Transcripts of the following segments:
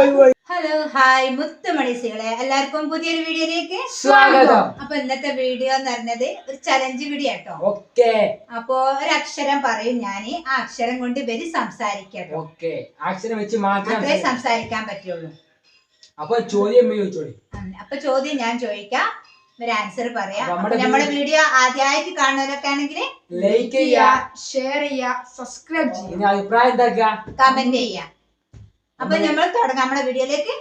Hello hi മുത്തുമണിസികളെ. എല്ലാവർക്കും പുതിയൊരു വീഡിയോയിലേക്ക് സ്വാഗതം. അപ്പൊ ഇന്നത്തെ വീഡിയോ എന്ന് പറഞ്ഞത് ഒരു ചലഞ്ച് വീഡിയോ കേട്ടോ ഓക്കെ. അപ്പൊ ഒരു അക്ഷരം പറയും ഞാൻ ആ അക്ഷരം കൊണ്ട് ഇവർ ഓക്കെ. അക്ഷരം വെച്ച് സംസാരിക്കാൻ പറ്റുള്ളൂ. അപ്പൊ ചോദ്യം അപ്പൊ ചോദ്യം ഞാൻ ചോദിക്കാം. ഒരു ആൻസർ പറയാം. നമ്മുടെ വീഡിയോ ആദ്യമായിട്ട് കാണുന്നവരൊക്കെ ആണെങ്കിൽ ലൈക്ക് ചെയ്യുക ഷെയർ ചെയ്യുക സബ്സ്ക്രൈബ് ചെയ്യുക. അഭിപ്രായം കമന്റ് ചെയ്യാം അപ്പൊ നമ്മൾ തുടങ്ങാം. നമ്മുടെ വീഡിയോയിലേക്ക്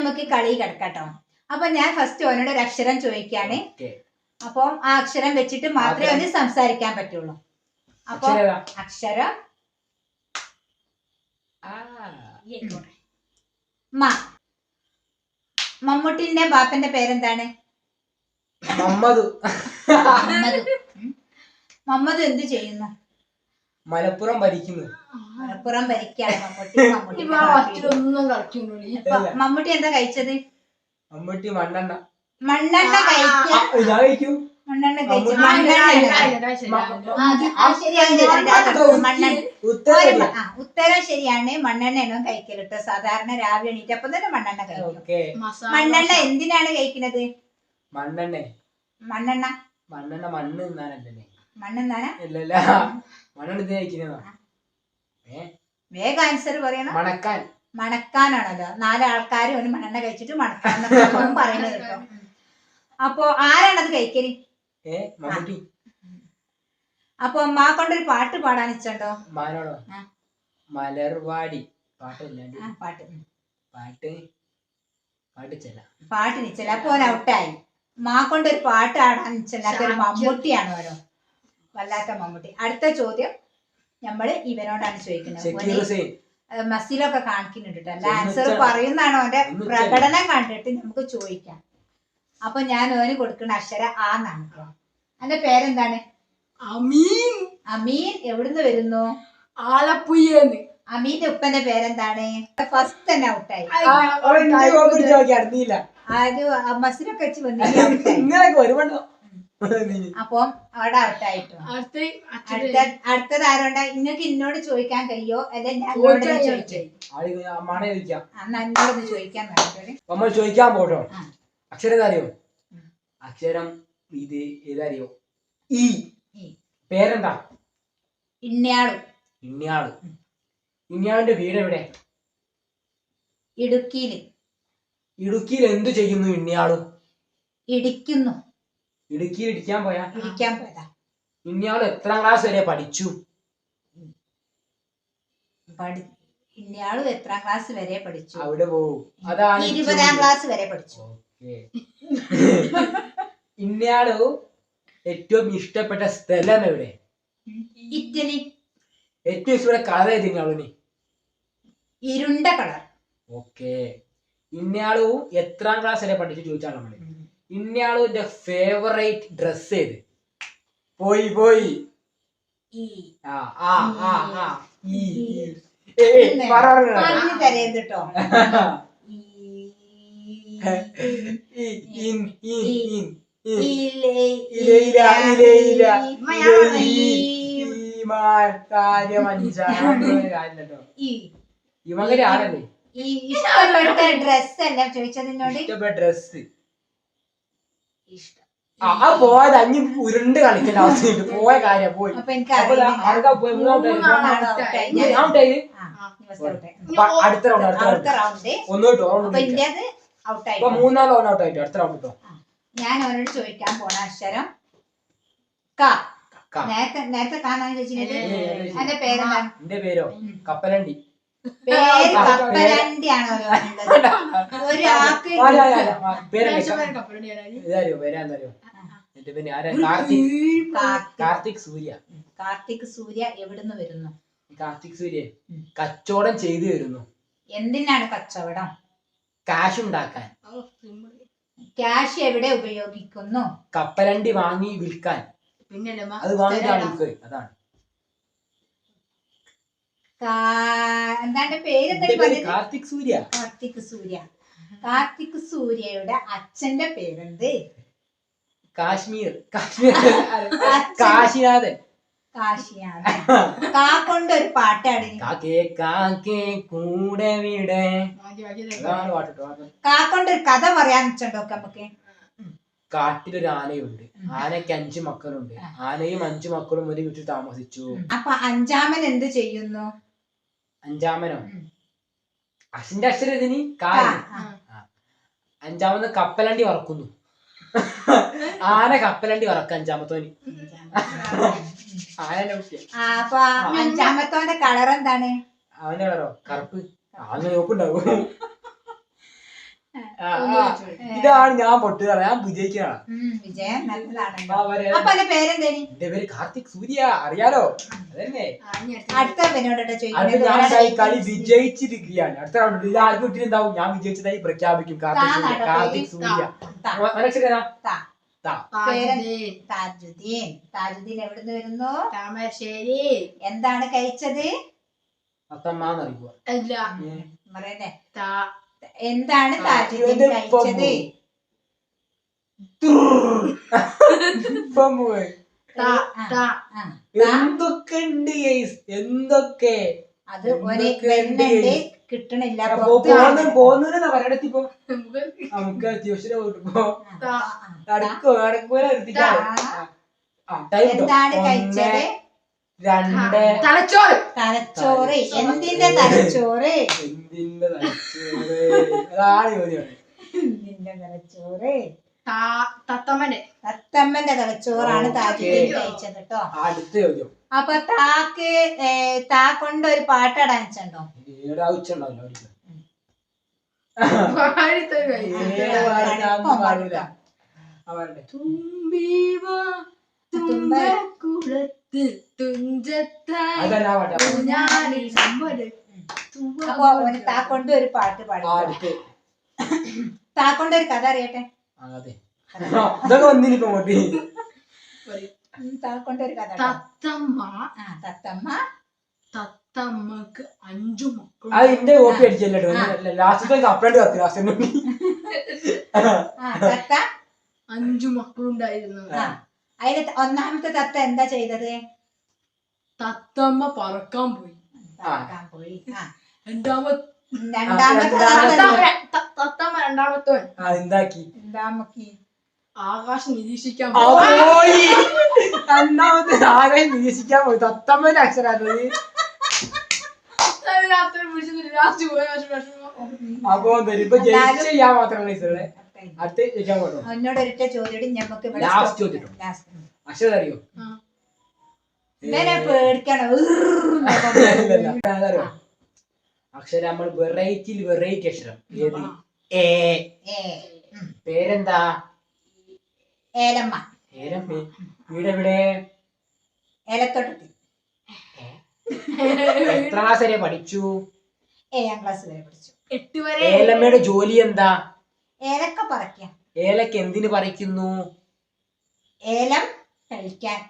നമുക്ക് കളി കിടക്കട്ടോ. അപ്പൊ ഞാൻ ഫസ്റ്റ് ഓനോട് ഒരു അക്ഷരം ചോദിക്കാണ് അപ്പൊ ആ അക്ഷരം വെച്ചിട്ട് മാത്രമേ ഒന്ന് സംസാരിക്കാൻ പറ്റുള്ളൂ. അപ്പൊ അക്ഷരം മ. മമ്മൂട്ടിന്റെ ബാപ്പന്റെ പേരെന്താണ്? മമ്മദ്. മമ്മദ് എന്ത് ചെയ്യുന്നു? മലപ്പുറം ഭരിക്കുന്നത് മലപ്പുറം ഭരിക്കാണ്. മമ്മൂട്ടി മമ്മൂട്ടി എന്താ കഴിച്ചത്? മമ്മൂട്ടി മണ്ണെണ്ണ. മണ്ണെണ്ണ കഴിക്കും. മണ്ണെണ്ണ കഴിച്ചു മണ്ണെണ്ണ ഉത്തരം ശരിയാണ്. മണ്ണെണ്ണ കഴിക്കൽ കേട്ടോ. സാധാരണ രാവിലെ എണീറ്റപ്പം തന്നെ മണ്ണെണ്ണ കഴിക്കും. മണ്ണെണ്ണ എന്തിനാണ് കഴിക്കുന്നത് മണ്ണെണ്ണ. മണ്ണെണ്ണ. മണ്ണെണ്ണ മണ്ണ് തിന്നാനല്ലേ മണ്ണെണ്ണ ഇല്ലല്ല. മണ്ണെണ്ണ ഇത് കഴിക്കുന്നതാ. ഏ? വേഗം ആൻസർ പറയണം. മണക്കാൻ. മണക്കാനാണല്ലോ. നാലാൾക്കാർ ഒരു മണ്ണെണ്ണ കഴിച്ചിട്ട് മണക്കാൻ പറയുന്നത് കേട്ടോ. അപ്പൊ ആരാണത് കഴിക്കൽ? ഏ? മമ്മൂട്ടി. അപ്പൊ അമ്മ കൊണ്ടൊരു പാട്ട് പാടാൻ വെച്ചോ മലർവാടി പാട്ടില്ലാണ്ട്. പാട്ട്. പാട്ട്. പാട്ട് ചെല്ല. പാട്ട് നിച്ചല്ല അപ്പൊ ഔട്ടായി മാ കൊണ്ടൊരു ഒരു പാട്ട് പാടാൻ നിച്ചല്ലാത്ത ഒരു മമ്മൂട്ടിയാണ് ഓരോ വല്ലാത്ത മമ്മൂട്ടി. അടുത്ത ചോദ്യം നമ്മൾ ഇവനോടാണ് ചോദിക്കുന്നത്. മസിലൊക്കെ കാണിക്കുന്നുണ്ട് കേട്ടോ ആൻസർ പറയുന്നതാണ് അവന്റെ പ്രകടനം കണ്ടിട്ട് നമുക്ക് ചോദിക്കാം. അപ്പൊ ഞാൻ ഓന് കൊടുക്കുന്ന അക്ഷര ആ എന്നാണ് കേട്ടോ എന്റെ പേരെന്താണ്? അമീൻ. അമീൻ എവിടുന്ന് വരുന്നു? ആലപ്പുഴന്ന് അമീന്റെ ഉപ്പന്റെ പേരെന്താണ്? ഫസ്റ്റ് തന്നെ ഔട്ടായി. അത് മസിലൊക്കെ വെച്ച് വന്നു ഔട്ടായി നിങ്ങളൊക്കെ ഒരുപാട് അപ്പം അവിടെ ഔട്ടായിട്ടു അടുത്ത അടുത്ത അടുത്തത് ആരോണ്ടാ? നിങ്ങൾക്ക് എന്നോട് ചോദിക്കാൻ കഴിയോ? അല്ലെ ഞാൻ അന്ന് എന്നോടൊന്ന് ചോദിക്കാൻ നമ്മൾ ചോദിക്കാൻ പോട്ടോ. അക്ഷരം അറിയോ. അക്ഷരം ഇത് ഏതറിയോ ഈ. ഈ. പേരെന്താ? ഇന്നയാൾ. ഇന്നയാൾ. ഇന്നയാളിന്റെ വീട് എവിടെ? ഇടുക്കിയിൽ. ഇടുക്കിയിൽ എന്തു ചെയ്യുന്നു ഇന്നയാൾ? ഇടിക്കുന്നു. ഇടുക്കിയിൽ ഇടിക്കാൻ പോയാ? ഇടിക്കാൻ പോയതാ. ഇനി എത്രാം ക്ലാസ് വരെ പഠിച്ചു? പഠി എത്രാം ക്ലാസ് വരെ പഠിച്ചു? അവിടെ പോവും. അതാണ് ഇരുപതാം ക്ലാസ് വരെ പഠിച്ചു. ഓക്കേ. ഇന്നയാൾ ഏറ്റവും ഇഷ്ടപ്പെട്ട സ്ഥലം എവിടെ? ഇറ്റലി. ഏറ്റവും ഇഷ്ടപ്പെട്ട കളർ ഏത് ഇന്നയാളിന് ഇരുണ്ട കളർ ഓക്കെ. ഇന്നയാളു എത്രാം ക്ലാസ് വരെ പഠിച്ചു ചോദിച്ചാണ് നമ്മൾ? ഇന്നയാളുടെ ഫേവറേറ്റ് ഡ്രസ് ഏത്? പോയി പോയി. ആ ആ ആ ഈ കേട്ടോ ഡ്രസ് അല്ല ചോദിച്ചത് എന്നോട് ഇഷ്ടപ്പെട്ട ഡ്രസ് ഇഷ്ടം. ആ പോയത് അഞ്ഞ് ഉരുണ്ട് കളിക്കേണ്ട അവസ്ഥയുണ്ട് പോയ കാര്യം പോയി. അടുത്ത റൗണ്ട് അടുത്ത റൗണ്ട് ഒന്നോട്ട് ഇപ്പൊ മൂന്നാം റൗണ്ട് ഔട്ട് ആയിട്ട്? അടുത്ത റൗണ്ട് കേട്ടോ? ഞാൻ അവനോട് ചോദിക്കാൻ പോണ അക്ഷരം ക. നേരത്തെ നേരത്തെ കാണാൻ ചോദിച്ചിട്ട്. എന്റെ പേരെന്താ എന്റെ പേരോ? കപ്പലണ്ടി. പേര് ആ, കപ്പലണ്ടി ആണോ ഒരാൾക്ക് കാർത്തിക്. സൂര്യ. കാർത്തിക് സൂര്യ എവിടുന്ന് വരുന്നു? കാർത്തിക് സൂര്യ കച്ചവടം ചെയ്തു വരുന്നു. എന്തിനാണ് കച്ചവടം? കാശ് ഉണ്ടാക്കാൻ. ക്യാഷ് എവിടെ ഉപയോഗിക്കുന്നു? കപ്പലണ്ടി വാങ്ങി വിൽക്കാൻ. പിന്നെ അത് വാങ്ങിയിട്ടാണ് വിൽക്കുക. അതാണ്. കാ- എന്താണ് പേര് കാർത്തിക് സൂര്യ. കാർത്തിക് സൂര്യ. കാർത്തിക് സൂര്യയുടെ അച്ഛന്റെ പേരെന്ത്? കാശ്മീർ. കാശ്മീർ. കാശിനാഥൻ. കാശിയാണ് കാ കൊണ്ട് ഒരു പാട്ടാണ്. കാ കൊണ്ട് ഒരു കഥ പറയാൻ വെച്ചോണ്ടോ നമുക്ക്? കാട്ടിലൊരു ആനയുണ്ട്. ആനയ്ക്ക് അഞ്ചു മക്കളുണ്ട്. ആനയും അഞ്ചു മക്കളും ഒരു വീട്ടിൽ താമസിച്ചു. അപ്പൊ അഞ്ചാമൻ എന്ത് ചെയ്യുന്നു? അഞ്ചാമനോ? അസിന്റെ അക്ഷരം ഇതിന് കാൽ. അഞ്ചാമത് കപ്പലണ്ടി വറക്കുന്നു. ആന കപ്പലണ്ടി വറക്ക അഞ്ചാമത്തോന്. അഞ്ചാമത്തോന്റെ കളർ എന്താണ്? അവന്റെ കളറോ? കറുപ്പ്. ആന ആ. ഇതാണ് ഞാൻ പൊട്ടുക ഞാൻ വിജയിക്കാണ്. അപ്പൊ പേരെന്തേനി? എന്റെ പേര് കാർത്തിക് സൂര്യ. അറിയാലോ? അതന്നെ അടുത്ത ഞാൻ കളി വിജയിച്ചിരിക്കുകയാണ്. അടുത്ത റൗണ്ട് ഇത് ആർക്കും ഞാൻ വിജയിച്ചതായി പ്രഖ്യാപിക്കും. കാർത്തിക് സൂര്യ. കാർത്തിക് സൂര്യ. താജുദ്ദീൻ. താജുദ്ദീൻ. എവിടുന്ന് വരുന്നു? താമരശ്ശേരി. എന്താണ് കഴിച്ചത്? അത്തമ്മ അറിയുക അല്ല പറയണ്ടേ എന്താണ് താജുദ്ദീൻ കഴിച്ചത്? എന്തൊക്കെ ഉണ്ട് എന്തൊക്കെ? അത് ഒരു വരുന്നുണ്ട്? കിട്ടണില്ല. നമുക്ക് time എന്താണ് കഴിച്ചത്? രണ്ട് തലച്ചോറ്. തലച്ചോറ്. എന്തിന്റെ തലച്ചോറ്? എന്തിന്റെ തലച്ചോറ്? അതാണ് ചോദ്യം. എന്തിന്റെ തലച്ചോറ്? തത്തമ്മന്റെ. തത്തമ്മന്റെ തലച്ചോറാണ്. താജുദ്ദീൻ കഴിച്ചത് കേട്ടോ. അടുത്ത ചോദ്യം. അപ്പൊ താക്ക് താ കൊണ്ട് ഒരു പാട്ട് ഏ പാടില്ല? അവരുടെ തുമ്പീവാ തുമ്പക്കുളത്ത് അപ്പൊ ഒരു താ കൊണ്ട് ഒരു പാട്ട് പാടി അടുത്ത് താ കൊണ്ട് ഒരു കഥ അറിയട്ടെ? ഇതൊക്കെ വന്നിരിക്കും ഒരു കഥ കേട്ടോ. തത്തമ്മ ആ തത്തമ്മ. തത്തമ്മക്ക് അഞ്ചു മക്കളും അത് ഇന്റെ കോപ്പി അടിച്ചല്ലോ ലാസ്റ്റത്തെ കപ്പലണ്ടി കത്തി ലാസ്റ്റ് തത്ത. അഞ്ചു മക്കളുണ്ടായിരുന്നു. ആ അതിന് ഒന്നാമത്തെ തത്ത എന്താ ചെയ്തത്? തത്തമ്മ പറക്കാൻ പോയി. പറക്കാൻ പോയി. ആ. രണ്ടാമത്തെ തത്തമ്മ എന്താക്കി? എന്താമക്കി ആകാശം നിരീക്ഷിക്കാൻ പോയി. രണ്ടാമത്തെ ആരെയും നിരീക്ഷിക്കാൻ പോയി. തത്തമ്മന്റെ അക്ഷരാണ് രാത്രി പിടിച്ചിട്ട് ലാസ്റ്റ് പോയ വിഷമം അപ്പൊ എന്താ ഇപ്പൊ ജയിച്ച് ചെയ്യാൻ മാത്രമാണ് ഇസുള്ളത് അടുത്ത് ജയിക്കാൻ പോകണോ എന്നോട് ഒരിട്ട ചോദ്യം ഞമ്മക്ക് ഇവിടെ ലാസ്റ്റ് ചോദ്യം. അക്ഷരം അറിയോ ആ. ഇവനെ പേടിക്കണം അതറിയോ അക്ഷരം നമ്മൾ വെറൈറ്റിയിൽ വെറൈറ്റി അക്ഷരം. ഏത്? ഏ. ഏ. പേരെന്താ? ഏലമ്മ. ഏലമ്മ. വീട് എവിടെ ഏലത്തോട്ടത്തിൽ എത്ര ക്ലാസ് വരെ പഠിച്ചു? ഏഴാം ക്ലാസ് വരെ പഠിച്ചു. എട്ട് വരെ. ഏലമ്മയുടെ ജോലി എന്താ? ഏലക്ക പറിക്കാം. ഏലക്ക എന്തിനു പറിക്കുന്നു? ഏലം കഴിക്കാൻ.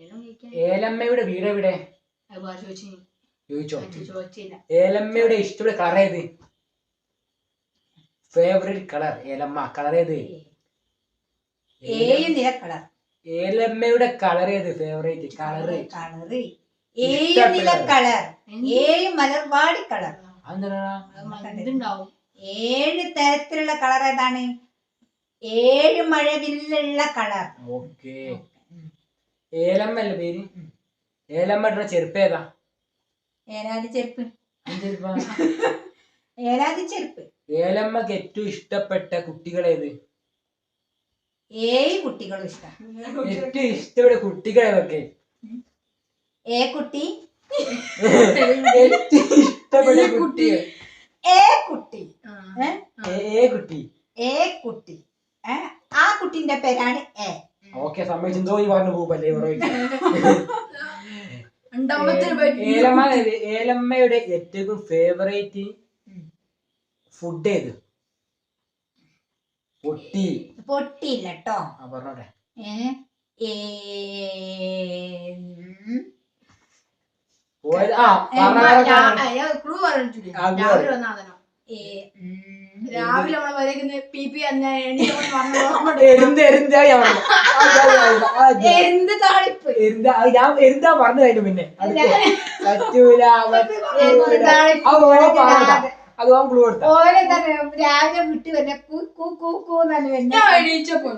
ഏലം കഴിക്കാൻ. ഏലമ്മയുടെ വീട് എവിടെ? ചോദിച്ചോ ഏലമ്മയുടെ ഇഷ്ടമുള്ള കളർ ഏത്? Favourite colour. ഏലമ്മ കളർ ഏത്? ഏഴ് നില കളർ. ഏലമ്മയുടെ കളർ ഏത്? Favourite colour. കളറ് ഏഴ് നില കളർ. ഏഴ് മലർവാടി കളർ. അതെന്താ? ഇതുണ്ടാവും ഏഴ് തരത്തിലുള്ള കളർ ഏതാണ്? ഏഴ് മഴവില്ലുള്ള കളർ. ഓക്കെ. ഏലമ്മ അല്ലേ പേര്? ഏലമ്മ ഇടുന്ന ചെരുപ്പ് ഏതാ? ഏലാതി ചെരുപ്പ്? ഏലാതി ചെരുപ്പ്. ഏലമ്മക്ക് ഏറ്റവും ഇഷ്ടപ്പെട്ട കുട്ടികളേത് ഏഴ് കുട്ടികളും ഇഷ്ടം. ഏറ്റവും ഇഷ്ടപ്പെട്ട കുട്ടികൾ ഏതൊക്കെ? ഏ കുട്ടി. ഏറ്റവും ഇഷ്ടപ്പെട്ട കുട്ടികൾ ഏ കുട്ടി. ഏ? കുട്ടി. ഏ കുട്ടി. ആ കുട്ടിന്റെ പേരാണ് എ ഓക്കെ സമ്മതിച്ചെന്തോ ഈ പറഞ്ഞു പോകല്ലേ ഏലമ്മയുടെ ഏറ്റവും ഫേവറേറ്റ് ഫുഡ് ഏത്? പൊട്ടി. പൊട്ടിയില്ല കേട്ടോ പറഞ്ഞോട്ടെ. ഏ, പറഞ്ഞ രാവിലെ. വന്ന നമ്മളെ വരയ്ക്കുന്ന പി പി എരുന്താ ഞാൻ പറഞ്ഞു. കഴിഞ്ഞു പിന്നെ. പറ്റൂല അത് ഓൻ ക്ലൂ കൊടുത്ത. ഓരോ രാവിലെ വിട്ട് വരുന്ന കൂ കൂ കൂ ഞാൻ എണീച്ചപ്പോ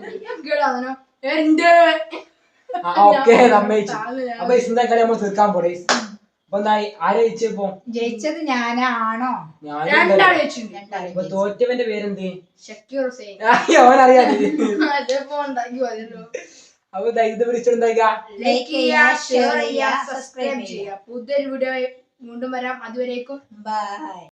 എന്റെ ഓക്കെ അപ്പൊ ഇസ്ന്താ കളി നമ്മൾ തീർക്കാൻ പോടെ ജയിച്ചത് ഞാനാണോ രണ്ടാളെ തോറ്റവന്റെ പേരെന്ത്? ഷക്കീർ ഹുസൈൻ. അപ്പൊ ഇത് വിളിച്ചിട്ടുണ്ടായിക്കാ ലൈക്ക് ചെയ്യുക ഷെയർ ചെയ്യുക സബ്സ്ക്രൈബ് ചെയ്യുക പുതിയൊരു വീഡിയോ വീണ്ടും വരാം. അതുവരേക്കും. ബൈ